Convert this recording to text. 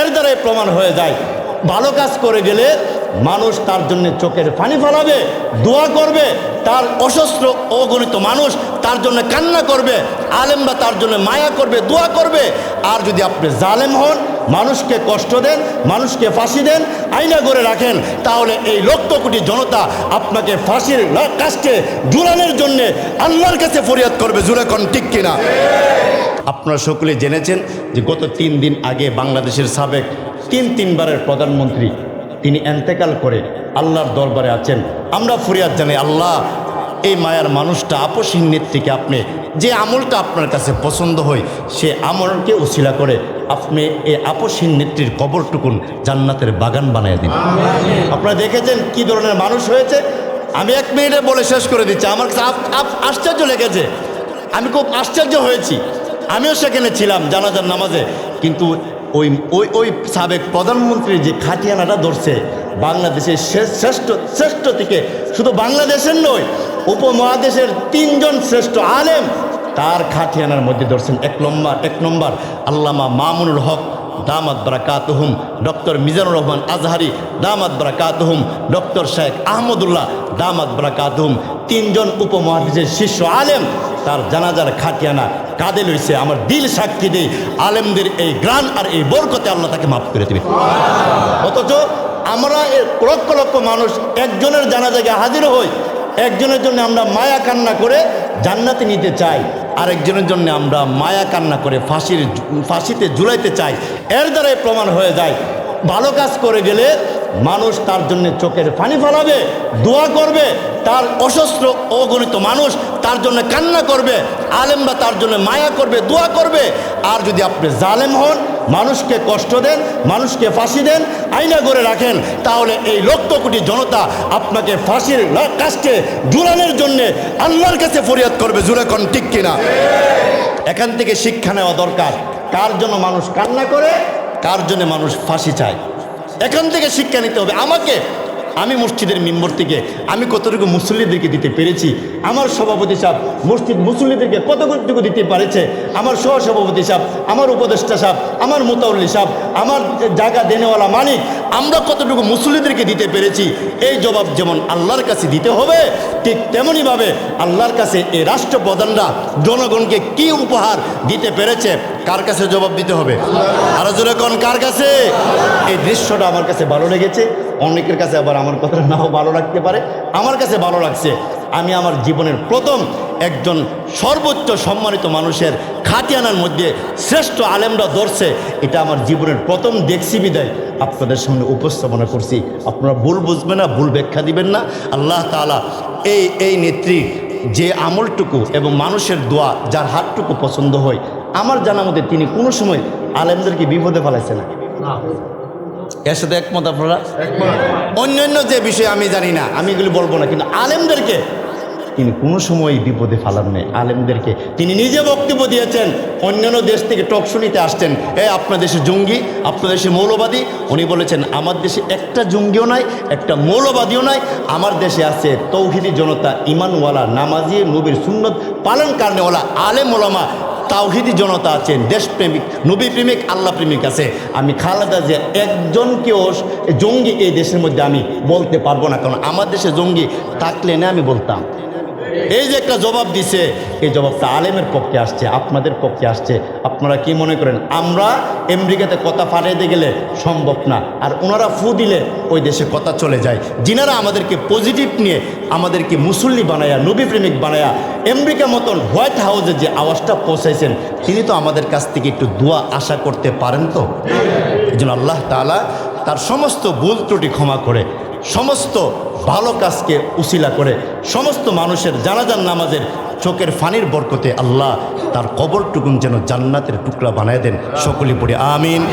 এর দ্বারাই প্রমাণ হয়ে যায়, ভালো কাজ করে গেলে মানুষ তার জন্য চোখের পানি ফেলাবে, দোয়া করবে, তার অসস্ত্র অগণিত মানুষ তার জন্য কান্না করবে, আলেমরা তার জন্য মায়া করবে, দোয়া করবে। আর যদি আপনি জালেম হন, মানুষকে কষ্ট দেন, মানুষকে ফাঁসি দেন আইনা করে রাখেন, তাহলে এই লক্ষ কোটি জনতা আপনাকে ফাঁসির কাজকে জুড়ানোর জন্যে আল্লাহর কাছে ফরিয়াদ করবে জুড়ে কোন ঠিক কিনা? আপনারা সকলে জেনেছেন যে গত তিন দিন আগে বাংলাদেশের সাবেক তিন তিনবারের প্রধানমন্ত্রী তিনি এন্তেকাল করে আল্লাহর দরবারে আছেন। আমরা ফরিয়াদ জানাই, আল্লাহ, এই মায়ার মানুষটা, আপসহীন নেত্রীকে আপনি, যে আমলটা আপনার কাছে পছন্দ হয়, সে আমলকে উশিলা করে আপনি এই আপসহীন নেত্রীর কবরটুকুন জান্নাতের বাগান বানিয়ে দিন। আপনারা দেখেছেন কি ধরনের মানুষ হয়েছে? আমি এক মিনিটে বলে শেষ করে দিচ্ছি, আমার কাছে আশ্চর্য লেগেছে। আমি খুব আশ্চর্য হয়েছি। আমিও সেখানে ছিলাম জানাজার নামাজে। কিন্তু ওই ওই ওই সাবেক প্রধানমন্ত্রী যে খাটিয়ানাটা ধরছে, বাংলাদেশের শ্রেষ্ঠ শ্রেষ্ঠ থেকে, শুধু বাংলাদেশের নয়, উপমহাদেশের তিনজন শ্রেষ্ঠ আলেম, তার খাটিয়ানার মধ্যে ধরছেন এক নম্বর এক নম্বর আল্লামা মামুনুল হক, দামাত বারাকাতহুম, ডক্টর মিজানুর রহমান আজহারি, দামাত বারাকাতহুম, ডক্টর শেখ আহমদুল্লাহ, দামাত বারাকাতহুম, তিনজন উপমহাদেশের শীর্ষ আলেম তার জানাজার খাটিয়ানা কাঁদে লইছে। আমার দিল সাক্ষী দেই আলেমদের এই গ্রান আর এই বরকতে আল্লাহ তাকে মাফ করে দেবে। অথচ আমরা লক্ষ লক্ষ মানুষ একজনের জানাজাকে হাজির হই, একজনের জন্য আমরা মায়া কান্না করে জান্নাতে নিতে চাই, আরেকজনের জন্য আমরা মায়া কান্না করে ফাঁসির ফাঁসিতে ঝুলাইতে চাই। এর দ্বারাই প্রমাণ হয়ে যায়, ভালো কাজ করে গেলে মানুষ তার জন্য চোখের পানি ফেলাবে, দোয়া করবে, তার অসস্ত্র অগণিত মানুষ তার জন্য কান্না করবে, আলেমরা তার জন্য মায়া করবে, দোয়া করবে। আর যদি আপনি জালেম হন, মানুষকে কষ্ট দেন, মানুষকে ফাঁসি দেন আইনা করে রাখেন, তাহলে এই লক্ষ কোটি জনতা আপনাকে ফাঁসির কাজকে জুড়ানোর জন্যে আল্লাহর কাছে ফরিয়াদ করবে জুড়ে কোন ঠিক কিনা? এখান থেকে শিক্ষা নেওয়া দরকার। কার জন্য মানুষ কান্না করে, কার জন্য মানুষ ফাঁসি চায়? এখান থেকে শিক্ষা নিতে হবে। আমাকে আমি মসজিদের মেম্বর থেকে, আমি কতটুকু মুসল্লিদেরকে দিতে পেরেছি? আমার সভাপতি সাহেব মসজিদ মুসল্লিদেরকে কতটুকু দিতে পারেছে? আমার সহসভাপতি সাহেব, আমার উপদেষ্টা সাহেব, আমার মোতাউল্লি সাহেব, আমার জায়গা দেনেওয়ালা মালিক, আমরা কতটুকু মুসল্লিদেরকে দিতে পেরেছি? এই জবাব যেমন আল্লাহর কাছে দিতে হবে, ঠিক তেমনইভাবে আল্লাহর কাছে এই রাষ্ট্রপ্রধানরা জনগণকে কি উপহার দিতে পেরেছে? কার কাছে জবাব দিতে হবে? আরও কোন কার কাছে? এই দৃশ্যটা আমার কাছে ভালো লেগেছে। অনেকের কাছে আবার আমার কথাটা নাও ভালো লাগতে পারে, আমার কাছে ভালো লাগছে। আমি আমার জীবনের প্রথম একজন সর্বোচ্চ সম্মানিত মানুষের খাতিয়ানার মধ্যে শ্রেষ্ঠ আলেমরা ধরছে। এটা আমার জীবনের প্রথম দেখছি বিদায়। আপনাদের সামনে উপস্থাপনা করছি। আপনারা ভুল বুঝবেন না, ভুল ব্যাখ্যা দিবেন না। আল্লাহ তাআলা এই এই নেত্রী যে আমলটুকু এবং মানুষের দোয়া যার হাতটুকু পছন্দ হয়, আমার জানা মতে তিনি কোনো সময় আলেমদেরকে বিপদে ফেলাইছে না। এর সাথে একমত আপনারা? অন্যান্য যে বিষয় আমি জানি না আমি এগুলি বলব না কিন্তু আলেমদেরকে তিনি কোনো সময় বিপদে ফালান নেই। আলেমদেরকে তিনি নিজে বক্তব্য দিয়েছেন অন্যান্য দেশ থেকে টক শুনিতে আসছেন। এ আপনার দেশে জঙ্গি আপনার দেশে মৌলবাদী উনি বলেছেন আমার দেশে একটা জঙ্গিও নাই একটা মৌলবাদীও নাই আমার দেশে আছে তৌহিদি জনতা ইমানওয়ালা নামাজি নবীর সুন্নত পালন কারণেওয়ালা আলেম ওলামা তাওহিদি জনতা আছেন, দেশপ্রেমিক নবী প্রেমিক আল্লাহ প্রেমিক আছে। আমি খালেদা যে একজনকেও জঙ্গি এই দেশের মধ্যে আমি বলতে পারব না, কারণ আমার দেশে জঙ্গি থাকলে না আমি বলতাম। এই যে একটা জবাব দিছে, এই জবাবটা আলেমের পক্ষে আসছে, আপনাদের পক্ষে আসছে। আপনারা কি মনে করেন, আমরা আমেরিকাতে কথা ফাটাইতে গেলে সম্ভব না, আর ওনারা ফু দিলে ওই দেশে কথা চলে যায়। যিনারা আমাদেরকে পজিটিভ নিয়ে আমাদেরকে মুসল্লি বানায়া নবী প্রেমিক বানায়া, আমেরিকা মতন হোয়াইট হাউসে যে আওয়াজটা পৌঁছাইছেন, তিনি তো আমাদের কাছ থেকে একটু দোয়া আশা করতে পারেন তো? এই জন্য আল্লাহ তালা তার সমস্ত ভুল ত্রুটি ক্ষমা করে সমস্ত ভালো কাজকে উসিলা করে, সমস্ত মানুষের জানাজান নামাজের চোখের ফানির বরকতে আল্লাহ তার কবরটুকুন যেন জান্নাতের টুকরা বানায় দেন। সকলে পড়ে, আমিন।